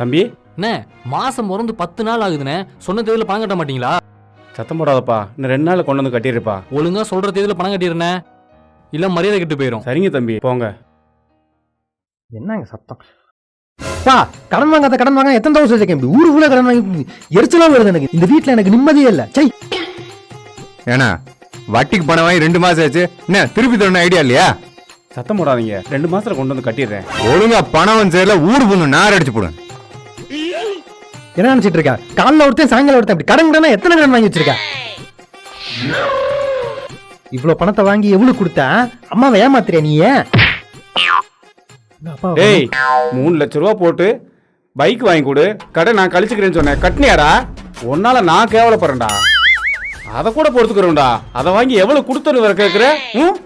தம்பி? அண்ணே மாசம் பிறந்து பத்து நாள் ஆகுதுண்ணே. சொன்ன தேதியில பணம் கட்ட மாட்டீங்களா? சத்தம் போடாதப்பா. இன்னும் ரெண்டு நாள் கொண்டு வந்து கட்டிடுப்பா ஒழுங்கா சொல்ற தேதியில பணம் கட்டிடுறேண்ணே. இல்ல மரியாதை கெட்டு போயிடும் சரிங்க தம்பி போங்க. என்னங்க சத்தம்? பா கடன் வாங்காத கடன் வாங்க எத்தனை தவசம் வச்சிருக்கேன் இப்படி? ஊரு ஃபுல்லாக கடன் வாங்கி எரிச்சலாம் வருது எனக்கு. இந்த வீட்டில் எனக்கு நிம்மதியே இல்லை. சை. ஏன்னா வட்டிக்கு பணம் வாங்கி ரெண்டு மாசம் ஆச்சு. என்ன திருப்பி தரணும் ஐடியா இல்லையா? சத்தம் போடாதீங்க. ரெண்டு மாசத்துல கொண்டு வந்து கட்டிடுறேன். ஒழுங்கா பணம் வந்து சேரல ஊடு பொண்ணு நார் அடிச்சு போடுங்க என்ன நினைச்சிட்டு இருக்கா? காலைல ஒருத்தன் சாயங்காலம் ஒருத்தன் இப்படி கடன் கடனா எத்தனை கடன் வாங்கி வச்சிருக்க? இவ்வளவு பணத்தை வாங்கி எவ்வளவு கொடுத்த? அம்மாவை ஏமாத்துறியா நீ? ஏன் டேய் மூணு லட்ச ரூபா போட்டு பைக் வாங்கி கொடு. கடை நான் கழிச்சுக்கிறேன்னு சொன்னேன். கட்டினியாடா. உன்னால நான் கேவலப்படுறேன்டா. அதை கூட பொறுத்துக்கிறோம்டா. அதை வாங்கி எவ்வளவு கொடுத்துரு வர கேட்குற ம்?